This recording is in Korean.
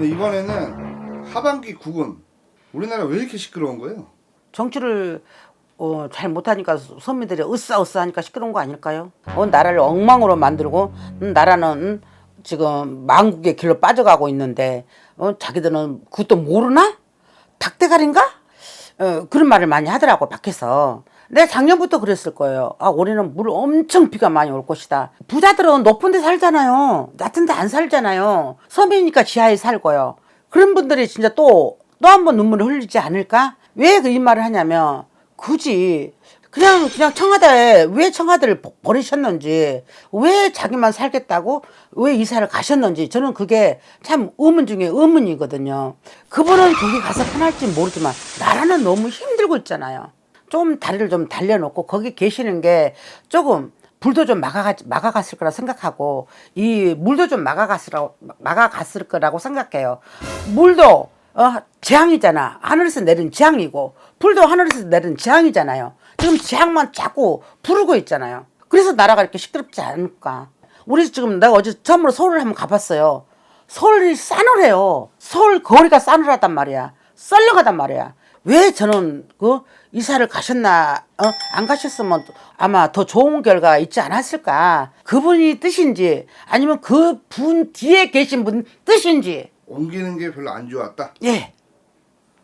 근데 이번에는 하반기 국은 우리나라 왜 이렇게 시끄러운 거예요? 정치를 어, 잘 못하니까 서민들이 으싸으싸하니까 시끄러운 거 아닐까요? 어, 나라를 엉망으로 만들고 음, 나라는 음, 지금 망국의 길로 빠져가고 있는데 어, 자기들은 그것도 모르나? 닭대가리인가? 어, 그런 말을 많이 하더라고 밖에서. 내가 작년부터 그랬을 거예요. 아 올해는 물 엄청 비가 많이 올 것이다. 부자들은 높은 데 살잖아요. 낮은 데 안 살잖아요. 서민이니까 지하에 살고요. 그런 분들이 진짜 또 또 한 번 눈물을 흘리지 않을까? 왜 그 이 말을 하냐면 굳이 그냥 그냥 청와대에 왜 청와대를 버- 버리셨는지 왜 자기만 살겠다고 왜 이사를 가셨는지 저는 그게 참 의문 중에 의문이거든요. 그분은 거기 가서 편할지 모르지만 나라는 너무 힘들고 있잖아요. 좀 다리를 좀 달려놓고 거기 계시는 게 조금 불도 좀 막아가, 막아갔을 거라 생각하고 이 물도 좀 막아갔을, 막아갔을 거라고 생각해요. 물도 어, 재앙이잖아. 하늘에서 내린 재앙이고 불도 하늘에서 내린 재앙이잖아요. 지금 재앙만 자꾸 부르고 있잖아요. 그래서 나라가 이렇게 시끄럽지 않을까. 우리 지금 내가 어제 처음으로 서울을 한번 가봤어요. 서울이 싸늘해요. 서울 거리가 싸늘하단 말이야. 썰렁하단 말이야. 왜 저는 그 이사를 가셨나 어? 안 가셨으면 아마 더 좋은 결과가 있지 않았을까 그분이 뜻인지 아니면 그 분 뒤에 계신 분 뜻인지 옮기는 게 별로 안 좋았다. 예